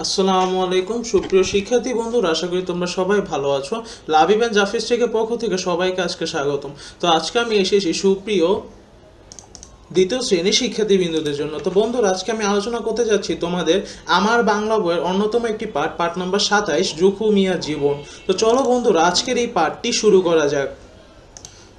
আসসালামু আলাইকুম। সুপ্রিয় শিক্ষার্থী বন্ধুরা, আশা করি তোমরা সবাই ভালো আছো। লাভিবেন জাফিস থেকে পক্ষ থেকে সবাইকে আজকে স্বাগতম। তো আজকে আমি এসেছি সুপ্রিয় দ্বিতীয় শ্রেণির শিক্ষার্থী বিন্দুদের জন্য। তো বন্ধুরা, আজকে আমি আলোচনা করতে যাচ্ছি তোমাদের আমার বাংলা বইয়ের অন্যতম একটি পাঠ পাঠ নাম্বার সাতাইশ জুখু মিয়া জীবন। তো চলো বন্ধুরা, আজকের এই পাঠটি শুরু করা যাক।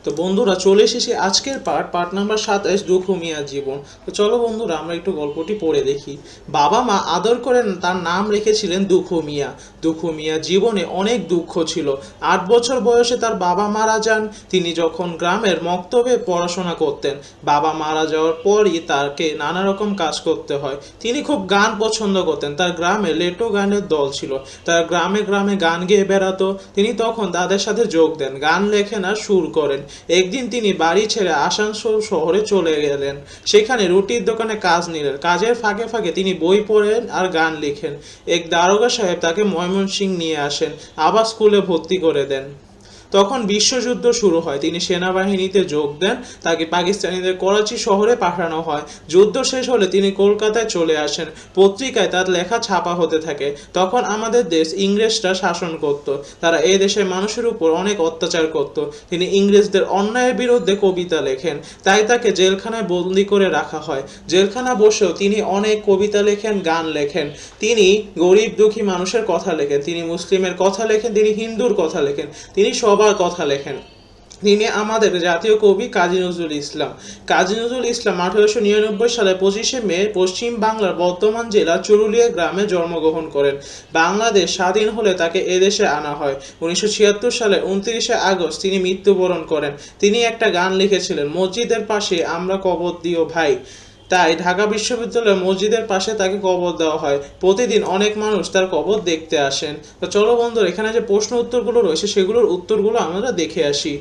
তো বন্ধুরা, চলে এসেছি আজকের পার্ট পার্ট নাম্বার সাতাইশ, দুঃখ মিয়া জীবন। তো চলো বন্ধুরা, আমরা একটু গল্পটি পড়ে দেখি। বাবা মা আদর করে তার নাম রেখেছিলেন দুঃখ মিয়া। দুঃখ মিয়া জীবনে অনেক দুঃখ ছিল। আট বছর বয়সে তার বাবা মারা যান। তিনি যখন গ্রামের মক্তবে পড়াশোনা করতেন, বাবা মারা যাওয়ার পরই তাকে নানা রকম কাজ করতে হয়। তিনি খুব গান পছন্দ করতেন। তার গ্রামে লেটো গানের দল ছিল। তার গ্রামে গ্রামে গান গেয়ে বেড়াতো। তিনি তখন তাদের সাথে যোগ দেন। গান লেখেন আর সুর করেন। একদিন তিনি বাড়ি ছেড়ে আসানসোল শহরে চলে গেলেন। সেখানে রুটির দোকানে কাজ নিলেন। কাজের ফাঁকে ফাঁকে তিনি বই পড়েন আর গান লিখেন। এক দারোগা সাহেব তাকে ময়মনসিং নিয়ে আসেন। আবার স্কুলে ভর্তি করে দেন। তখন বিশ্বযুদ্ধ শুরু হয়। তিনি সেনাবাহিনীতে যোগ দেন, তাকে পাকিস্তানিদের করাচি শহরে পাঠানো হয়। যুদ্ধ শেষ হলে তিনি কলকাতায় চলে আসেন। পত্রিকায় তার লেখা ছাপা হতে থাকে। তখন আমাদের দেশ ইংরেজরা শাসন করত। তারা এই দেশের মানুষের উপর অনেক অত্যাচার করত। তিনি ইংরেজদের অন্যায়ের বিরুদ্ধে কবিতা লেখেন। তাই তাকে জেলখানায় বন্দি করে রাখা হয়। জেলখানা বসেও তিনি অনেক কবিতা লেখেন, গান লেখেন। তিনি গরিব দুঃখী মানুষের কথা লেখেন। তিনি মুসলিমের কথা লেখেন। তিনি হিন্দুর কথা লেখেন। তিনি সবার কথা লেখেন। তিনি আমাদের জাতীয় কবি কাজী নজরুল ইসলাম। কাজী নজরুল ইসলাম আঠারোশো নিরানব্বই সালে পঁচিশে মে পশ্চিম বাংলার বর্তমান জেলা চুরুলিয়া গ্রামে জন্মগ্রহণ করেন। বাংলাদেশ স্বাধীন হলে তাকে এদেশে আনা হয়। উনিশশো ছিয়াত্তর সালে উনত্রিশে আগস্ট তিনি মৃত্যুবরণ করেন। তিনি একটা গান লিখেছিলেন, মসজিদের পাশে আমরা কবর দিও ভাই। তাই ঢাকা বিশ্ববিদ্যালয়ের মসজিদের পাশে তাকে কবর দেওয়া হয়। প্রতিদিন অনেক মানুষ তার কবর দেখতে আসেন। তো চলো বন্ধুরা, এখানে যে প্রশ্ন উত্তরগুলো রয়েছে, সেগুলোর উত্তরগুলো আমরা দেখে আসি।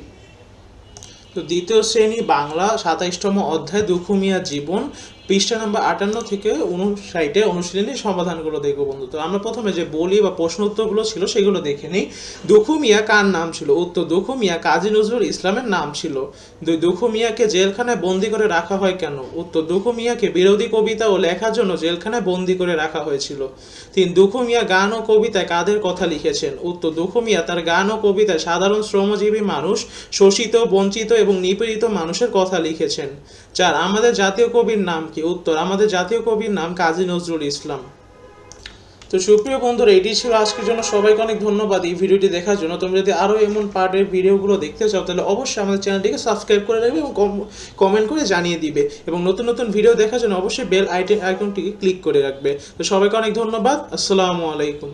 তো দ্বিতীয় শ্রেণি, বাংলা সাতাইশতম অধ্যায়, দুখুমিয়া জীবন। পৃষ্ঠা নাম্বার আটান্ন থেকে উনষাটে অনুশীলনী সমাধানগুলো দেখব বন্ধু। তো আমরা প্রথমে যে বলি বা প্রশ্ন উত্তরগুলো ছিল সেগুলো দেখে নিই। দুখু মিয়া কার নাম ছিল? উত্তর, দুখু মিয়া কাজী নজরুল ইসলামের নাম ছিল। দুই, দুখু মিয়াকে জেলখানায় বন্দি করে রাখা হয় কেন? উত্তর, দুখু মিয়াকে বিরোধী কবিতা ও লেখার জন্য জেলখানায় বন্দি করে রাখা হয়েছিল। তিন, দুখু মিয়া গান ও কবিতায় কাদের কথা লিখেছেন? উত্তর, দুখু মিয়া তার গান ও কবিতায় সাধারণ শ্রমজীবী মানুষ, শোষিত, বঞ্চিত এবং নিপীড়িত মানুষের কথা লিখেছেন। চার, আমাদের জাতীয় কবির নাম কি উত্তর? আমাদের জাতীয় কবির নাম কাজী নজরুল ইসলাম। তো সুপ্রিয় বন্ধুরা এটি ছিল আজকের জন্য। সবাইকে অনেক ধন্যবাদ এই ভিডিওটি দেখার জন্য। তুমি যদি আরও এমন পার্টের ভিডিওগুলো দেখতে চাও, তাহলে অবশ্যই আমাদের চ্যানেলটিকে সাবস্ক্রাইব করে রাখবে এবং কমেন্ট করে জানিয়ে দিবে। এবং নতুন নতুন ভিডিও দেখার জন্য অবশ্যই বেল আইটেন আইকনটিকে ক্লিক করে রাখবে। তো সবাইকে অনেক ধন্যবাদ। আসসালামু আলাইকুম।